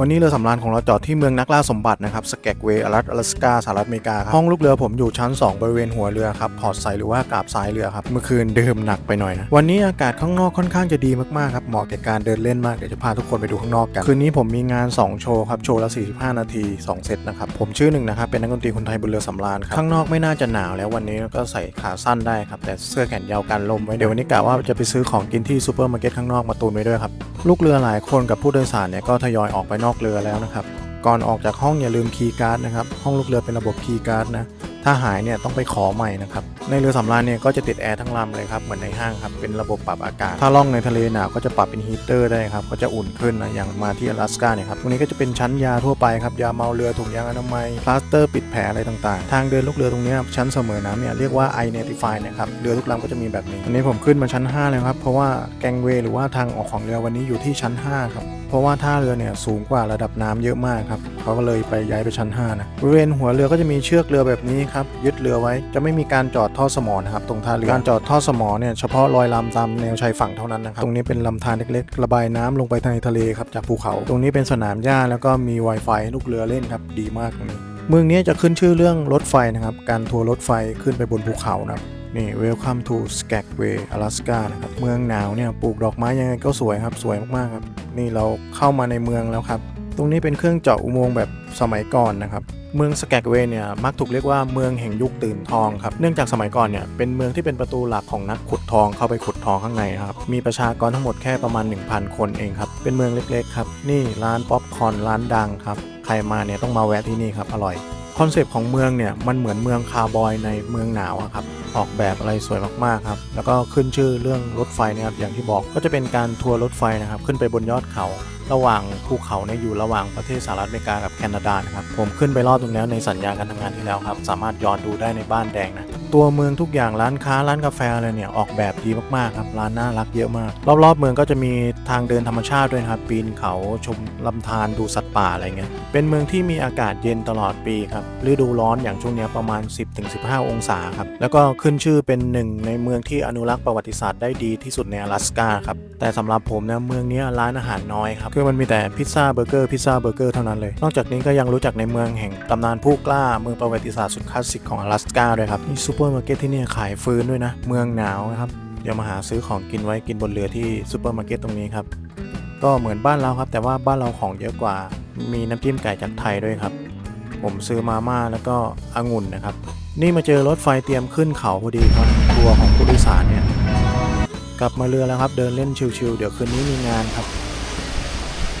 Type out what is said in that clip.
วันนี้เรือสำราญของเราจอดที่เมืองนักล่าสมบัตินะครับ สแกกเวย์รัฐอลาสกาสหรัฐอเมริกาครับห้องลูกเรือผมอยู่ชั้น 2 บริเวณหัวเรือครับ พอร์ตไซด์หรือว่ากาบซ้ายเรือครับ เมื่อคืนดื่มหนักไปหน่อยนะ วันนี้อากาศข้างนอกค่อนข้างจะดีมากๆครับ เหมาะแก่การเดินเล่นมาก เดี๋ยวจะพาทุกคนไปดูข้างนอกกัน คืนนี้ผมมีงาน 2 โชว์ครับ โชว์ละ 45 นาที 2 เซตนะครับ ผมชื่อหนึ่งนะครับ เป็นนักดนตรีคนไทยบนเรือสำราญครับ ข้างนอกไม่น่าจะหนาวแล้ววันนี้ก็ใส่ขาสั้นได้ครับ แต่เสื้อแขนยาวกันลมไว้ เดี๋ยววันนี้กะว่าจะไปซื้อของกินที่ซูเปอร์มาร์เก็ตข้างนอกมาตุนไว้ด้วยครับ ลูกเรือหลายคนกับผู้โดยสารเนี่ยก็ทยอยออกไปนอกเรือแล้วนะครับ ก่อนออกจากห้องอย่าลืมคีย์การ์ดนะครับ ห้องลูกเรือเป็นระบบคีย์การ์ดนะ ถ้าหายเนี่ยต้องไปขอใหม่นะครับในเรือสำราญเนี่ยก็จะติดแอร์ทั้งลำเลยครับเหมือนในห้างครับเป็นระบบปรับอากาศ ถ้าล่องในทะเลหนาวก็จะปรับเป็นฮีเตอร์ได้ครับก็จะอุ่นขึ้นนะอย่างมาที่อลาสกาเนี่ยครับตรงนี้ก็จะเป็นชั้นยาทั่วไปครับยาเมาเรือถุงยางอนามัยพลาสเตอร์ปิดแผลอะไรต่างๆ ทางเดินลูกเรือตรงนี้ชั้นเสมอน้ำเนี่ยเรียกว่า i n e t i f y นะครับเรือทุกลำก็จะมีแบบนี้อันนี้ผมขึ้นมาชั้น 5 เลยครับเพราะว่าแกงเวหรือว่าทางออกของเรือวันนี้อยู่ที่ชั้น5ครับเพราะว่าท่าเรือเนี่ยสูงกว่าระดับน้ำเยอะมากครับ เขาก็เลยไปย้ายไปชั้น5นะบริเวณหัวเรือก็จะมีเชือกเรือแบบนี้ครับยึดเรือไว้จะไม่มีการจอดท่อสมอนะครับตรงท่าเรือการจอดท่อสมอเนี่ยเฉพาะรอยลำตามแนวชายฝั่งเท่านั้นนะครับตรงนี้เป็นลำธารเล็กๆ ระบายน้ำลงไปในทะเลครับจากภูเขา ตรงนี้เป็นสนามหญ้าแล้วก็มี Wi-Fi ให้ลูกเรือเล่นครับดีมากตรงนี้เมืองนี้จะขึ้นชื่อเรื่องรถไฟนะครับการทัวร์รถไฟขึ้นไปบนภูเขานะครับนี่ Welcome to Skagway Alaska นะครับ เมืองหนาวเนี่ย ปลูกดอกไม้ยังไงก็สวยครับ สวยมาก ๆ ครับ นี่เราเข้ามาในเมืองแล้วครับ ตรงนี้เป็นเครื่องเจาะอุโมงค์แบบสมัยก่อนนะครับ เมืองสแกกเวย์เนี่ยมักถูกเรียกว่าเมืองแห่งยุคตื่นทองครับ เนื่องจากสมัยก่อนเนี่ยเป็นเมืองที่เป็นประตูหลักของนักขุดทองเข้าไปขุดทองข้างในครับ มีประชากรทั้งหมดแค่ประมาณ 1,000 คนเองครับ เป็นเมืองเล็กๆครับ นี่ร้านป๊อปคอร์นร้านดังครับ ใครมาเนี่ยต้องมาแวะที่นี่ครับ อร่อย คอนเซปต์ของเมืองเนี่ยมันเหมือนเมืองคาร์บอยในเมืองหนาวอะครับออกแบบอะไรสวยมากๆครับแล้วก็ขึ้นชื่อเรื่องรถไฟนะครับอย่างที่บอกก็จะเป็นการทัวร์รถไฟนะครับขึ้นไปบนยอดเขา ระหว่างภูเขาเนี่ยอยู่ระหว่างประเทศสหรัฐอเมริกากับแคนาดานะครับผมขึ้นไปรอบตรงนี้ในสัญญาการทำงานที่แล้วครับสามารถย้อนดูได้ในบ้านแดงนะ ตัวเมืองทุกอย่างร้านค้าร้านกาแฟอะไรเนี่ยออกแบบดีมากๆครับร้านน่ารักเยอะมาก รอบๆเมืองก็จะมีทางเดินธรรมชาติด้วยครับปีนเขาชมลำธารดูสัตว์ป่าอะไรเงี้ยเป็นเมืองที่มีอากาศเย็นตลอดปีครับฤดูร้อนอย่างช่วงนี้ประมาณ 10-15 องศาครับแล้วก็ขึ้นชื่อเป็นหนึ่งในเมืองที่อนุรักษ์ประวัติศาสตร์ได้ดีที่สุดในอลาสกาครับแต่สำหรับผมเนี่ยเมืองนี้ร้านอาหารน้อยครับคือมันมีแต่พิซซ่าเบอร์เกอร์พิซซ่าเบอร์เกอร์เท่านั้นเลย นอกจากนี้ก็ยังรู้จักในเมืองแห่งตำนานผู้กล้าเมืองประวัติศาสตร์สุดคลาสสิกของอลาสกาด้วยครับนี่ซูเปอร์อร์มาร์เก็ตที่นี่ขายฟืนด้วยนะ เมืองหนาวนะครับ เดี๋ยวมาหาซื้อของกินไว้กินบนเรือที่ซูเปอร์มาร์เก็ตตรงนี้ครับ ก็เหมือนบ้านเราครับ แต่ว่าบ้านเราของเยอะกว่า มีน้ำจิ้มไก่จากไทยด้วยครับ ผมซื้อมาม่าแล้วก็องุ่นนะครับ นี่มาเจอรถไฟเตรียมขึ้นเขาพอดีครับทัวของผู้โดยสารเนี่ย กลับมาเรือแล้วครับ เดินเล่นชิลๆเดี๋ยวคืนนี้มีงานครับ